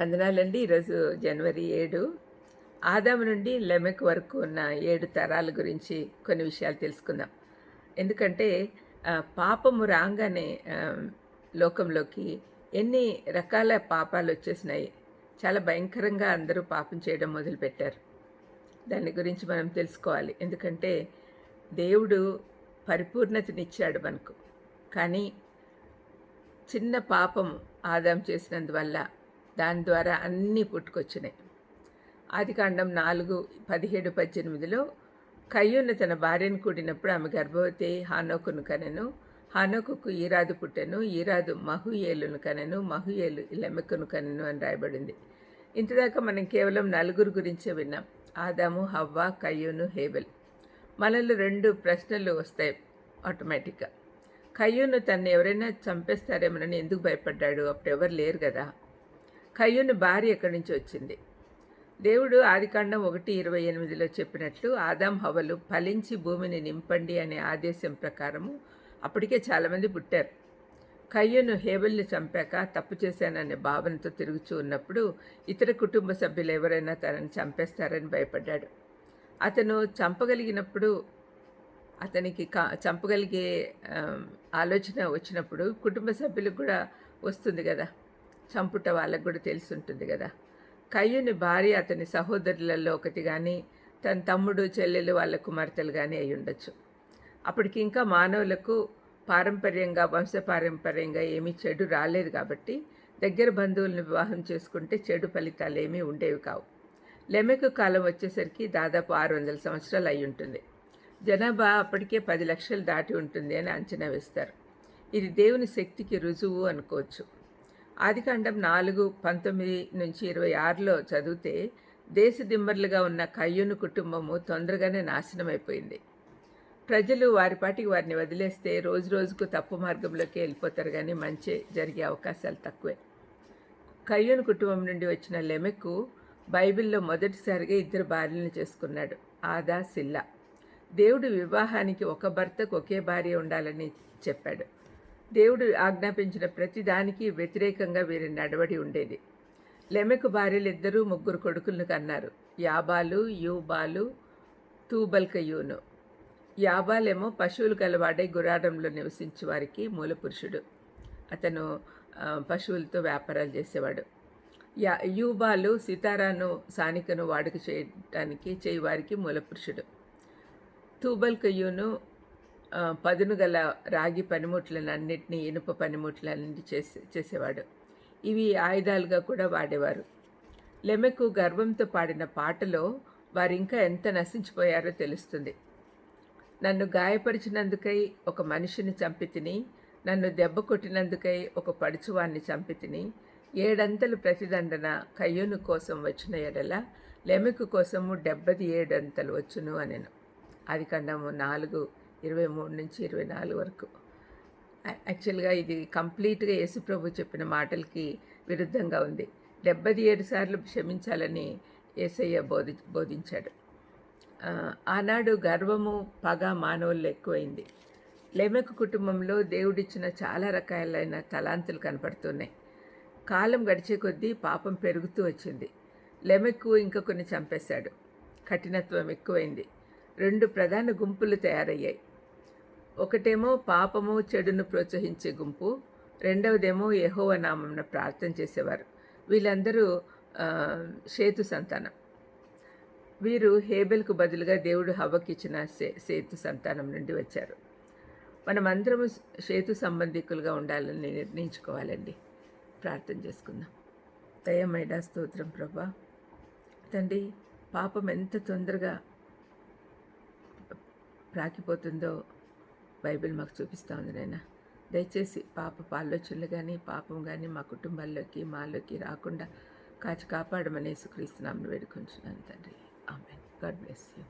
వందనాలండి ఈరోజు జనవరి ఏడు. ఆదాము నుండి లెమెక్ వరకు ఉన్న ఏడు తరాల గురించి కొన్ని విషయాలు తెలుసుకుందాం. ఎందుకంటే పాపము రాగానే లోకంలోకి ఎన్ని రకాల పాపాలు వచ్చేసినాయి చాలా భయంకరంగా అందరూ పాపం చేయడం మొదలుపెట్టారు. దాని గురించి మనం తెలుసుకోవాలి. ఎందుకంటే దేవుడు పరిపూర్ణతనిచ్చాడు మనకు. కానీ చిన్న పాపం ఆదాం చేసినందువల్ల దాని ద్వారా అన్నీ పుట్టుకొచ్చినాయి. ఆదికాండం నాలుగు పదిహేడు పద్దెనిమిదిలో కయ్యూను తన భార్యను కూడినప్పుడు ఆమె గర్భవతి హానోకును కనెను. హానోకుకు ఈరాదు పుట్టెను. ఈరాదు మహుయేలును కనెను. మహుయేలు లెమెక్కును కనెను అని రాయబడింది. ఇంతదాకా మనం కేవలం నలుగురు గురించే విన్నాం. ఆదాము హవ్వ కయ్యూను హేబెల్. మనలో రెండు ప్రశ్నలు వస్తాయి ఆటోమేటిక్గా. కయ్యూను తను ఎవరైనా చంపేస్తారేమోనని ఎందుకు భయపడ్డాడు? అప్పుడు ఎవరు లేరు కదా. కయ్యూని భార్య ఎక్కడి నుంచి వచ్చింది? దేవుడు ఆదికాండం ఒకటి ఇరవై ఎనిమిదిలో చెప్పినట్లు ఆదాం హవలు ఫలించి భూమిని నింపండి అనే ఆదేశం ప్రకారము అప్పటికే చాలామంది పుట్టారు. కయ్యూను హేబెల్ని చంపాక తప్పు చేశాననే భావనతో తిరుగుచూ ఉన్నప్పుడు ఇతర కుటుంబ సభ్యులు ఎవరైనా తనని చంపేస్తారని భయపడ్డాడు. అతను చంపగలిగినప్పుడు అతనికి చంపగలిగే ఆలోచన వచ్చినప్పుడు కుటుంబ సభ్యులకు కూడా వస్తుంది కదా. చంపుట వాళ్ళకు కూడా తెలిసి ఉంటుంది కదా. కయ్యుని భార్య అతని సహోదరులలో ఒకటి కానీ తన తమ్ముడు చెల్లెలు వాళ్ళ కుమార్తెలు కానీ అయి ఉండొచ్చు. అప్పటికి ఇంకా మానవులకు పారంపర్యంగా వంశపారంపర్యంగా ఏమీ చెడు రాలేదు కాబట్టి దగ్గర బంధువులను వివాహం చేసుకుంటే చెడు ఫలితాలు ఏమీ ఉండేవి కావు. లెమెకు కాలం వచ్చేసరికి దాదాపు ఆరు వందల సంవత్సరాలు అయి ఉంటుంది. జనాభా అప్పటికే పది లక్షలు దాటి ఉంటుంది అని అంచనా వేస్తారు. ఇది దేవుని శక్తికి రుజువు అనుకోవచ్చు. ఆదికాండం నాలుగు పంతొమ్మిది నుంచి ఇరవై ఆరులో చదివితే దేశ దిమ్మర్లుగా ఉన్న కయ్యూను కుటుంబము తొందరగానే నాశనం అయిపోయింది ప్రజలు వారి పాటికి వారిని వదిలేస్తే రోజు రోజుకు తప్పు మార్గంలోకి వెళ్ళిపోతారు కానీ మంచి జరిగే అవకాశాలు తక్కువే. కయ్యూను కుటుంబం నుండి వచ్చిన లెమెక్కు బైబిల్లో మొదటిసారిగా ఇద్దరు భార్యలను చేసుకున్నాడు ఆదా సిల్లా. దేవుడు వివాహానికి ఒక భర్తకు ఒకే భార్య ఉండాలని చెప్పాడు. దేవుడు ఆజ్ఞాపించిన ప్రతిదానికి వ్యతిరేకంగా వీరి నడవడి ఉండేది. లెమెకు భార్యలు ఇద్దరూ ముగ్గురు కొడుకులను కన్నారు. యాబాలు యూబాలు తూబల్కయూను. యాబాలేమో పశువులు గలవాడే గురాడంలో నివసించే వారికి మూల పురుషుడు అతను పశువులతో వ్యాపారాలు చేసేవాడు. యా యూబాలు సితారాను సానికను వాడుక చేయడానికి చేయవారికి మూల పురుషుడు తూబల్కయ్యూను పదును గల రాగి పనిముట్లన్నింటినీ ఇనుప పనిముట్లన్నింటి చేసే చేసేవాడు. ఇవి ఆయుధాలుగా కూడా వాడేవారు. లెమెకు గర్వంతో పాడిన పాటలో వారు ఇంకా ఎంత నశించిపోయారో తెలుస్తుంది. నన్ను గాయపరిచినందుకై ఒక మనిషిని చంపితిని నన్ను దెబ్బ కొట్టినందుకై ఒక పడుచువాన్ని చంపితిని ఏడంతలు ప్రతిదండన కయ్యూను కోసం వచ్చిన ఎడల లెమెకు కోసము డెబ్బది ఏడంతలు వచ్చును అనెను. అది కండము నాలుగు ఇరవై మూడు నుంచి ఇరవై నాలుగు వరకు. యాక్చువల్గా ఇది కంప్లీట్గా యేసుప్రభు చెప్పిన మాటలకి విరుద్ధంగా ఉంది. డెబ్బై ఏడు సార్లు క్షమించాలని యేసయ్య బోధి బోధించాడు. ఆనాడు గర్వము పగ మానవుల్లో ఎక్కువైంది. లెమెక్ కుటుంబంలో దేవుడిచ్చిన చాలా రకాలైన తలాంతులు కనపడుతున్నాయి. కాలం గడిచే కొద్దీ పాపం పెరుగుతూ వచ్చింది. లెమెక్కు ఇంకా కొన్ని చంపేశాడు. కఠినత్వం ఎక్కువైంది. రెండు ప్రధాన గుంపులు తయారయ్యాయి. ఒకటేమో పాపము చెడును ప్రోత్సహించే గుంపు రెండవదేమో యహోవ నామంన ప్రార్థన చేసేవారు. వీళ్ళందరూ సేతు సంతానం. వీరు హేబెల్కు బదులుగా దేవుడు హవ్వకిచ్చిన సే సేతు సంతానం నుండి వచ్చారు. మనమందరము సేతు సంబంధికులుగా ఉండాలని నిర్ణయించుకోవాలండి. ప్రార్థన చేసుకుందాం. దయమైడా స్తోత్రం ప్రభా. తండ్రి పాపం ఎంత తొందరగా ప్రాకిపోతుందో బైబిల్ మాకు చూపిస్తూ ఉంది నాయన. దయచేసి పాప ఆలోచనలు కానీ పాపం కానీ మా కుటుంబాల్లోకి మాలోకి రాకుండా కాచి కాపాడమని యేసుక్రీస్తునామను వేడుకొంచున్నాను తండ్రి. ఆమె గాడ్ బ్లెస్ యూ.